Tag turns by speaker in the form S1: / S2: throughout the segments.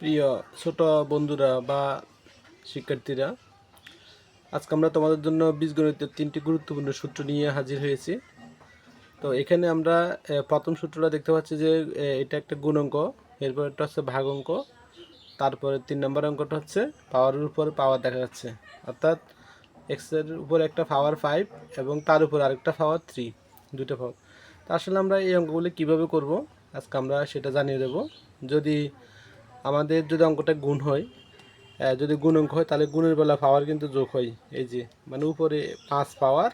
S1: প্রিয় ছোট বন্ধুরা বা শিক্ষার্থীরা, আজকে আমরা তোমাদের জন্য বীজগণিতের তিনটি গুরুত্বপূর্ণ সূত্র নিয়ে হাজির হয়েছি। তো এখানে আমরা প্রথম সূত্রটা দেখতে পাচ্ছি যে এটা একটা গুণাঙ্ক এরপর একটা হচ্ছে ভাগ অঙ্ক, তারপরে তিন নম্বর অঙ্কটা হচ্ছে পাওয়ারের উপর পাওয়ার দেখা যাচ্ছে। অর্থাৎ এক্সের উপর একটা পাওয়ার ফাইভ এবং তার উপর আরেকটা পাওয়ার থ্রি দুটো পাওয়ার তা আসলে আমরা এই অঙ্কগুলি কীভাবে করব, আজকে আমরা সেটা জানিয়ে দেব। যদি আমাদের যদি অঙ্কটা গুণ হয় যদি গুণ অঙ্ক হয়, তাহলে গুণের বেলা পাওয়ার কিন্তু যোগ হয়। এই যে মানে উপরে পাঁচ পাওয়ার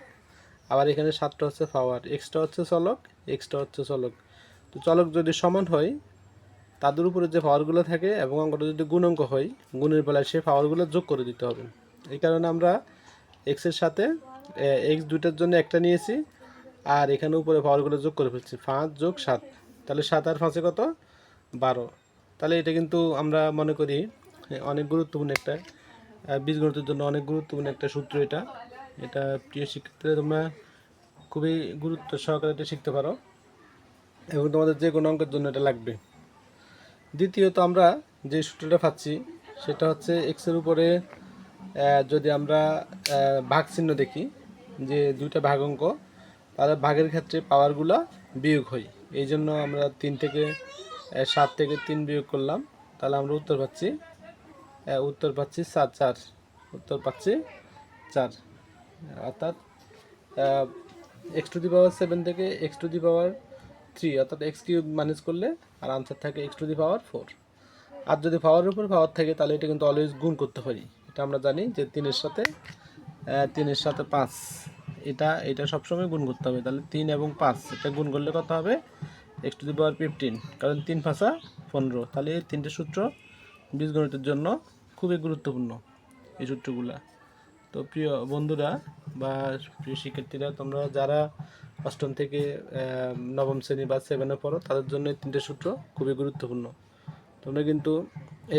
S1: আবার এখানে সাতটা হচ্ছে পাওয়ার এক্সট্রা হচ্ছে চলক এক্সট্রা হচ্ছে চলক। তো চলক যদি সমান হয়, তাদের উপরে যে পাওয়ারগুলো থাকে এবং অঙ্কটা যদি গুণ অঙ্ক হয়, গুণের বেলায় সেই পাওয়ারগুলো যোগ করে দিতে হবে। এই কারণে আমরা এক্সের সাথে এক্স দুইটার জন্য একটা নিয়েছি, আর এখানে উপরে পাওয়ারগুলো যোগ করে ফেলছি, পাঁচ যোগ সাত। তাহলে সাত আর পাঁচে কত? বারো। তাহলে এটা কিন্তু আমরা মনে করি অনেক গুরুত্বপূর্ণ একটা বীজগণিতের জন্য অনেক গুরুত্বপূর্ণ একটা সূত্র এটা। এটা প্রিয় শিক্ষার্থীরা, তোমরা খুবই গুরুত্ব সহকারে এটা শিখতে পারো এবং তোমাদের যে কোনো অঙ্কের জন্য এটা লাগবে। দ্বিতীয়ত আমরা যে সূত্রটা পাচ্ছি, সেটা হচ্ছে এক্সের উপরে যদি আমরা ভাগ চিহ্ন দেখি, যে দুইটা ভাগ অঙ্ক তাহলে ভাগের ক্ষেত্রে পাওয়ারগুলো বিয়োগ হয়। এই জন্য আমরা তিন থেকে সাত থেকে তিন বিয়োগ করলাম, তাহলে আমরা উত্তর পাচ্ছি। উত্তর পাচ্ছি চার চার। উত্তর পাচ্ছি চার। অর্থাৎ x to the power seven থেকে x to the power three অর্থাৎ এক্স কিউব ম্যানেজ করলে আর আনসার থাকে x to the power four আর যদি পাওয়ারের উপর পাওয়ার থাকে, তাহলে এটা কিন্তু অলওয়েজ গুণ করতে পারি এটা আমরা জানি যে তিনের সাথে তিনের সাথে পাঁচ। এটা এটা সবসময় গুণ করতে হবে। তাহলে তিন এবং পাঁচ, এটা গুণ করলে কত হবে? X to the power fifteen কারণ তিন পাঁচা পনেরো। তাহলে এই তিনটে সূত্র বীজগণিতের জন্য খুবই গুরুত্বপূর্ণ এই সূত্রগুলা। তো প্রিয় বন্ধুরা বা প্রিয় শিক্ষার্থীরা, তোমরা যারা অষ্টম থেকে নবম শ্রেণি বা সেভেনে পড়ো, তাদের জন্য এই তিনটে সূত্র খুবই গুরুত্বপূর্ণ। তোমরা কিন্তু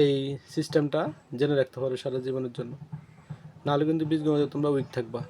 S1: এই সিস্টেমটা জেনে রাখতে পারো সারা জীবনের জন্য। নাহলে কিন্তু বীজগণিতে তোমরা উইক থাকবা।